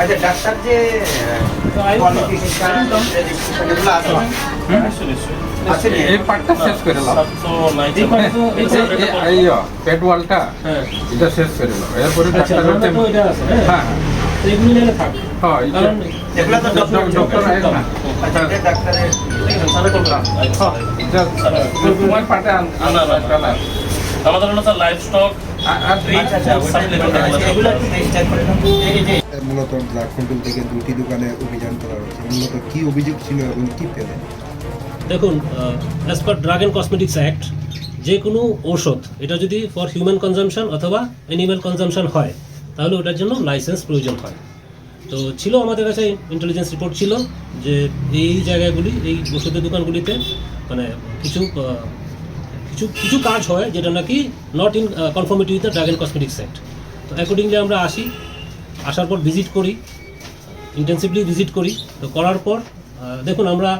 আচ্ছা ডাক্তার যে পেট ওয়ালটা হ্যাঁ। এটা শেষ করে নাও এরপরে ডাক্তার হ্যাঁ? আমাদের লাইফ স্টক মূলত ড্রাগ কন্ট্রোল থেকে দুটি দোকানে অভিযান করা হয়েছে মূলত কি অভিযোগ ছিল এবং কি পেলেন দেখুন as per drug and cosmetics act যে কোনো ঔষধ, এটা যদি ফর হিউম্যান কনজামশন অথবা অ্যানিম্যাল কনজামশন হয়, তাহলে ওটার জন্য লাইসেন্স প্রয়োজন হয়। তো ছিল আমাদের কাছে ইন্টেলিজেন্স রিপোর্ট ছিল যে এই জায়গাগুলি, এই ওষুধের দোকানগুলিতে মানে কিছু কিছু কিছু কাজ হয় যেটা নাকি not in conformity with the drug and cosmetics act তো অ্যাকর্ডিংলি আমরা আসি। আসার পর ভিজিট করি ইন্টেন্সিভলি ভিজিট করি। তো করার পর দেখুন, আমরা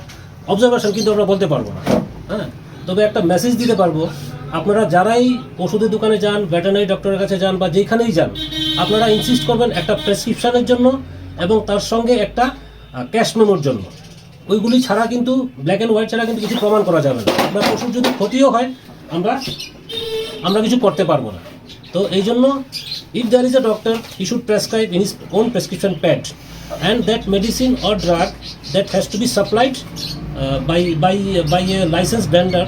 অবজারভেশন কিন্তু আমরা বলতে পারব না। হ্যাঁ? তবে একটা মেসেজ দিতে পারব, আপনারা যারাই ওষুধের দোকানে যান ভেটেনারি ডক্টরের কাছে যান বা যেখানেই যান, আপনারা ইনসিস্ট করবেন একটা প্রেসক্রিপশানের জন্য এবং তার সঙ্গে একটা ক্যাশ মেমোর জন্য। ওইগুলি ছাড়া কিন্তু ব্ল্যাক অ্যান্ড হোয়াইট ছাড়া কিন্তু কিছু প্রমাণ করা যাবে না। আপনার পশুর যদি ক্ষতিও হয়, আমরা আমরা কিছু করতে পারব না। তো এই জন্য if there is a doctor he should prescribe in his own prescription pad and that medicine or drug that has to be supplied by by by a license brander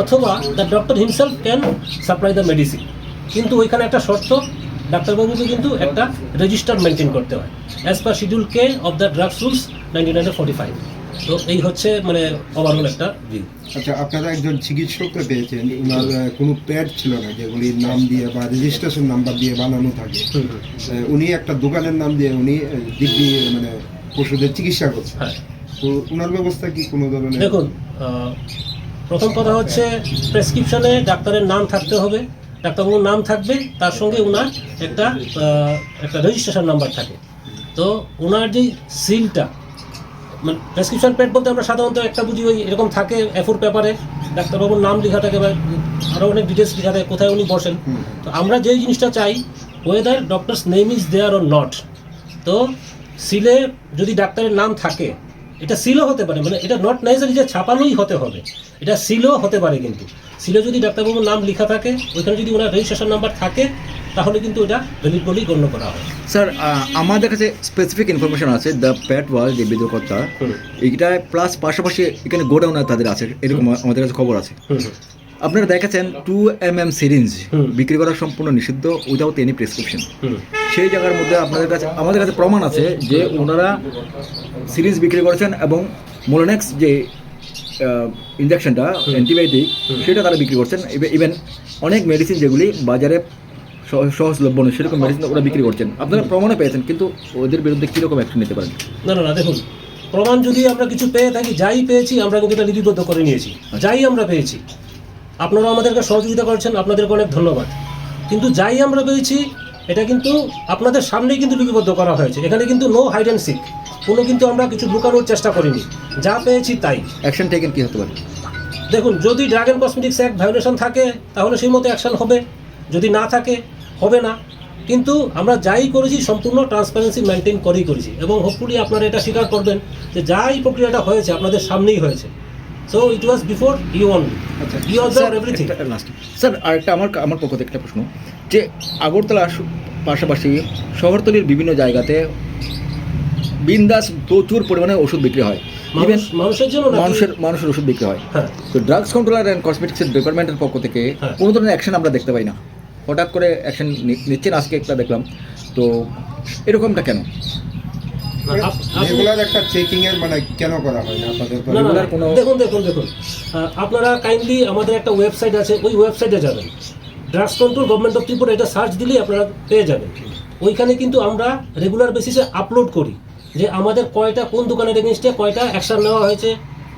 অথবা the doctor himself can supply the medicine কিন্তু ওইখানে একটা শর্ত, ডাক্তারবাবুকে কিন্তু একটা register maintain করতে হয় as per schedule K of the drugs rules nineteen hundred forty five তো এই হচ্ছে মানে ওভারঅল একটা। ভিউ আচ্ছা আপনারা একজন চিকিৎসককে পেয়েছেন ওনার কোনো প্যাড ছিল না যেগুলির নাম দিয়ে বা রেজিস্ট্রেশন নাম্বার দিয়ে বানানো থাকে। উনি একটা দোকানের নাম দিয়ে উনি দিব্যি মানে পশুদের চিকিৎসা করছেন। হ্যাঁ। তো ওনার ব্যবস্থা কি কোনো ধরনের? দেখুন প্রথম কথা হচ্ছে প্রেসক্রিপশনে ডাক্তারের নাম থাকতে হবে। ডাক্তারবাবুর নাম থাকবে তার সঙ্গে ওনার একটা একটা রেজিস্ট্রেশন নাম্বার থাকে। তো ওনার যে সিলটা মানে প্রেসক্রিপশন প্যাড বলতে আমরা সাধারণত একটা বুঝি ওই এরকম থাকে এফোর পেপারে ডাক্তারবাবুর নাম লেখা থাকে বা আরও অনেক ডিটেলস লেখা থাকে কোথায় উনি বসেন। তো আমরা যেই জিনিসটা চাই whether doctor's name is there or not তো সিলে যদি ডাক্তারের নাম থাকে এটা সিলও হতে পারে মানে এটা নট নেসেসারি যে ছাপানোই হতে হবে এটা সিলও হতে পারে কিন্তু। সিলে যদি ডাক্তারবাবুর নাম লেখা থাকে ওইখানে যদি ওনার রেজিস্ট্রেশন নাম্বার থাকে তাহলে কিন্তু এটা ভ্যালিড বলেই গণ্য করা হয়। স্যার আমাদের কাছে স্পেসিফিক ইনফরমেশন আছে দ্য প্যাট ওয়াল যে বিদ্রোহকর্তা। এইটা প্লাস পাশাপাশি এখানে গোডাউন তাদের আছে এরকম আমাদের কাছে খবর আছে। আপনারা দেখেছেন টু এম এম সিরিঞ্জ বিক্রি করা সম্পূর্ণ নিষিদ্ধ উইদাউট এনি প্রেসক্রিপশন সেই জায়গার মধ্যে আপনাদের কাছে আমাদের কাছে প্রমাণ আছে যে ওনারা সিরিঞ্জ বিক্রি করেছেন এবং মোলোনেক্স যে ইঞ্জেকশনটা অ্যান্টিবায়োটিক সেটা তারা বিক্রি করছেন। ইভেন অনেক মেডিসিন যেগুলি বাজারে সহজলভ্য নয়। সেরকম মেডিসিন ওরা বিক্রি করছেন। আপনারা প্রমাণও পেয়েছেন কিন্তু ওদের বিরুদ্ধে কীরকম অ্যাকশন নিতে পারেন? না না না দেখুন প্রমাণ যদি আমরা কিছু পেয়ে থাকি যাই পেয়েছি আমরা কিন্তু লিপিবদ্ধ করে নিয়েছি। যাই আমরা পেয়েছি আপনারা আমাদেরকে সহযোগিতা করছেন আপনাদেরকে অনেক ধন্যবাদ। কিন্তু যাই আমরা পেয়েছি এটা কিন্তু আপনাদের সামনেই কিন্তু লিপিবদ্ধ করা হয়েছে। এখানে কিন্তু নো হাইড অ্যান্ড সিক কোনো কিন্তু আমরা কিছু লুকানোর চেষ্টা করিনি। যা পেয়েছি তাই। অ্যাকশন টেকেন কী হতে পারে? দেখুন যদি drug and cosmetics act violation থাকে তাহলে সেই মতো অ্যাকশন হবে। যদি না থাকে হবে না। কিন্তু আমরা যাই করেছি সম্পূর্ণ ট্রান্সপারেন্সি মেনটেন করেই করেছি। এবং হোপফুলি আপনারা এটা স্বীকার করবেন যে যাই প্রক্রিয়াটা হয়েছে আপনাদের সামনেই হয়েছে। So it was before you only আচ্ছা, ইউ অবজার্ভ এভরিথিং স্যার আরেকটা আমার আমার পক্ষ থেকে একটা প্রশ্ন। যে আগরতলা পাশাপাশি শহরতলির বিভিন্ন জায়গাতে বিন্দাস প্রচুর পরিমাণে ওষুধ বিক্রি হয়। ইভেন মানুষের জন্য মানুষের মানুষের ওষুধ বিক্রি হয়। হ্যাঁ। তো ড্রাগস কন্ট্রোলার অ্যান্ড কসমেটিক্সের ডিপার্টমেন্টের পক্ষ থেকে হ্যাঁ। কোনো ধরনের অ্যাকশন আমরা দেখতে পাই না। হঠাৎ করে অ্যাকশন নিচ্ছেন। আজকে একটা দেখলাম। তো এরকমটা কেন? রেগুলার একটা চেকিং এর মানে কেন করা হয় না আপনাদের কোনো- দেখুন দেখুন দেখুন। আপনারা কাইন্ডলি আমাদের একটা ওয়েবসাইট আছে ওই ওয়েবসাইটে যাবেন। Drugs control government of Tripura এটা সার্চ দিলেই আপনারা পেয়ে যাবেন। ওইখানে কিন্তু আমরা রেগুলার বেসিসে আপলোড করি যে আমাদের কয়টা কোন দোকানের এগেনস্টে কয়টা অ্যাকশন নেওয়া হয়েছে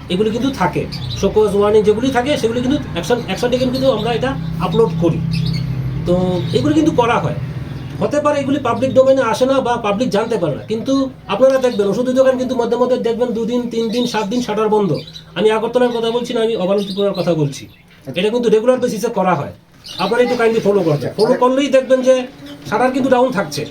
এগুলি কিন্তু থাকে। শোকজ ওয়ার্নিং যেগুলি থাকে সেগুলি কিন্তু অ্যাকশন অ্যাকশন কিন্তু আমরা এটা আপলোড করি। তো এগুলি কিন্তু করা হয়। হতে পারে এগুলি পাবলিক ডোমেনে আসে না বা পাবলিক জানতে পারে না। কিন্তু আপনারা দেখবেন ওষুধের দোকান কিন্তু মধ্যে মধ্যে দেখবেন দুদিন তিন দিন সাত দিন শাটার বন্ধ। আমি আগরতলার কথা বলছি না আমি অবনতিপুরার কথা বলছি। এটা কিন্তু রেগুলার বেসিসে করা হয়। আপনারা একটু কাইন্ডলি ফলো করছেন ফলো করলেই দেখবেন যে শাটার কিন্তু ডাউন থাকছে।